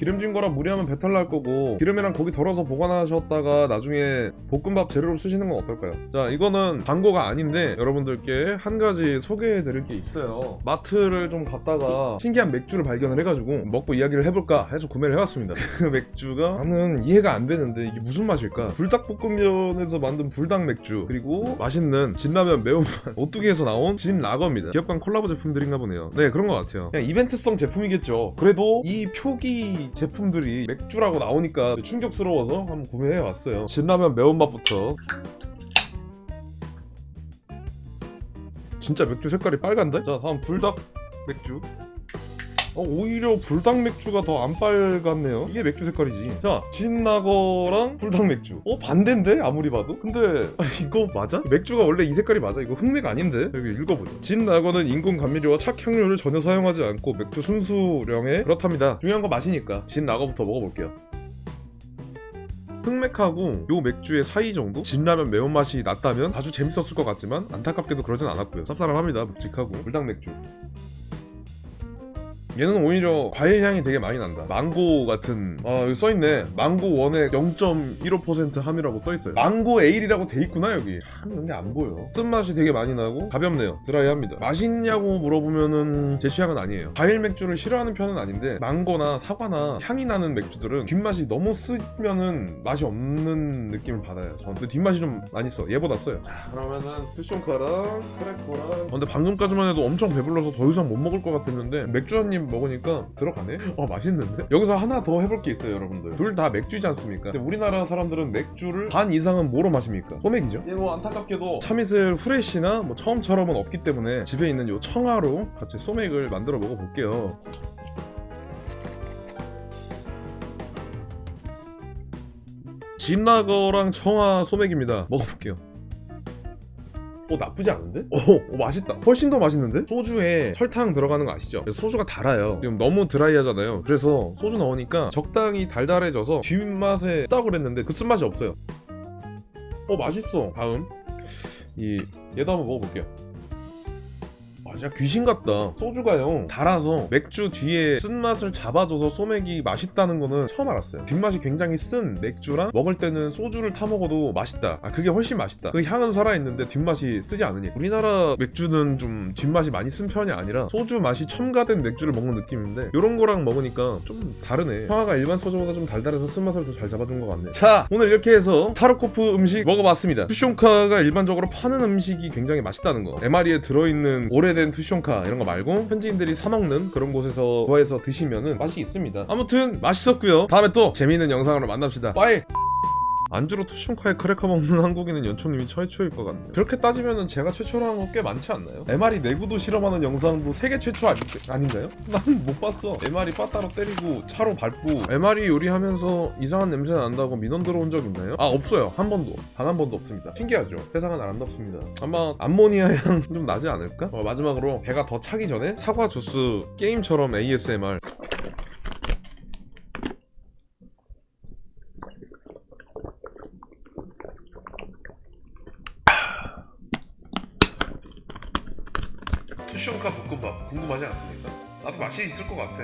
기름진 거라 무리하면 배탈 날 거고 기름이랑 고기 덜어서 보관하셨다가 나중에 볶음밥 재료로 쓰시는 건 어떨까요? 자 이거는 광고가 아닌데 여러분들께 한 가지 소개해 드릴 게 있어요. 마트를 좀 갔다가 신기한 맥주를 발견을 해가지고 먹고 이야기를 해볼까 해서 구매를 해왔습니다. 그 맥주가 나는 이해가 안 되는데 이게 무슨 맛일까? 불닭볶음면에서 만든 불닭 맥주 그리고 맛있는 진라면 매운맛. 오뚜기에서 나온 진라거입니다. 기업간 콜라보 제품들인가 보네요. 네 그런 것 같아요. 그냥 이벤트성 제품이겠죠. 그래도 이 표기 제품들이 맥주라고 나오니까 충격스러워서 한번 구매해 왔어요. 진라면 매운맛부터. 진짜 맥주 색깔이 빨간데? 자 다음 불닭 맥주 어, 오히려 불닭 맥주가 더 안 빨갛네요. 이게 맥주 색깔이지. 자, 진라거랑 불닭 맥주. 어, 반대인데? 아무리 봐도? 근데, 아, 이거 맞아? 맥주가 원래 이 색깔이 맞아? 이거 흑맥 아닌데? 여기 읽어보자. 진라거는 인공 감미료와 착향료를 전혀 사용하지 않고 맥주 순수령에 그렇답니다. 중요한 건 맛이니까. 진라거부터 먹어볼게요. 흑맥하고 요 맥주의 사이 정도? 진라면 매운맛이 났다면 아주 재밌었을 것 같지만 안타깝게도 그러진 않았고요. 쌉싸름합니다. 묵직하고. 불닭 맥주. 얘는 오히려 과일 향이 되게 많이 난다. 망고 같은 아 여기 써있네. 망고 원액 0.15% 함유라고 써있어요. 망고 에일이라고 돼 있구나 여기. 참 이런 게안 보여. 쓴맛이 되게 많이 나고 가볍네요. 드라이합니다. 맛있냐고 물어보면은 제 취향은 아니에요. 과일 맥주를 싫어하는 편은 아닌데 망고나 사과나 향이 나는 맥주들은 뒷맛이 너무 쓰면은 맛이 없는 느낌을 받아요. 전 근데 뒷맛이 좀 많이 써. 얘보다 써요. 자 그러면은 투숑카랑 크래커랑 어, 근데 방금까지만 해도 엄청 배불러서 더 이상 못 먹을 것 같았는데 맥주 한입 먹으니까 들어가네? 어 맛있는데? 여기서 하나 더 해볼 게 있어요 여러분들 둘 다 맥주지 않습니까? 근데 우리나라 사람들은 맥주를 반 이상은 뭐로 마십니까? 소맥이죠? 예, 뭐 안타깝게도 참이슬 후레쉬나 뭐 처음처럼은 없기 때문에 집에 있는 요 청아로 같이 소맥을 만들어 먹어볼게요 진라거랑 청아 소맥입니다 먹어볼게요 어 나쁘지 않은데? 어, 어, 맛있다. 훨씬 더 맛있는데? 소주에 설탕 들어가는 거 아시죠? 그래서 소주가 달아요. 지금 너무 드라이하잖아요. 그래서 소주 넣으니까 적당히 달달해져서 뒷맛에 쓰다고 그랬는데 그 쓴맛이 없어요. 어 맛있어. 다음. 이 얘도 한번 먹어볼게요 아 진짜 귀신 같다. 소주가요 달아서 맥주 뒤에 쓴맛을 잡아줘서 소맥이 맛있다는 거는 처음 알았어요. 뒷맛이 굉장히 쓴 맥주랑 먹을 때는 소주를 타 먹어도 맛있다. 아 그게 훨씬 맛있다. 그 향은 살아있는데 뒷맛이 쓰지 않으니. 우리나라 맥주는 좀 뒷맛이 많이 쓴 편이 아니라 소주 맛이 첨가된 맥주를 먹는 느낌인데 이런 거랑 먹으니까 좀 다르네. 평화가 일반 소주보다 좀 달달해서 쓴맛을 더 잘 잡아준 것 같네. 자 오늘 이렇게 해서 타르코프 음식 먹어봤습니다. 투숑카가 일반적으로 파는 음식이 굉장히 맛있다는 거. MRE에 들어있는 오래된 투숑카 이런 거 말고 현지인들이 사 먹는 그런 곳에서 구해서 드시면은 맛이 있습니다. 아무튼 맛있었고요. 다음에 또 재미있는 영상으로 만납시다. 빠이 안주로 투숑카에 크래커 먹는 한국인은 연초님이 최초일 것 같네요. 그렇게 따지면은 제가 최초로 한 거 꽤 많지 않나요? MR이 내구도 실험하는 영상도 세계 최초 아니, 아닌가요? 난 못 봤어. MR이 빠따로 때리고 차로 밟고 MR이 요리하면서 이상한 냄새 난다고 민원 들어온 적 있나요? 아 없어요. 한 번도. 단 한 번도 없습니다. 신기하죠? 세상은 아름답습니다. 아마 암모니아 향 좀 나지 않을까? 어, 마지막으로 배가 더 차기 전에 사과 주스 게임처럼 ASMR 투숑카 볶음밥 궁금하지 않습니까? 나도 맛이 있을 것 같아.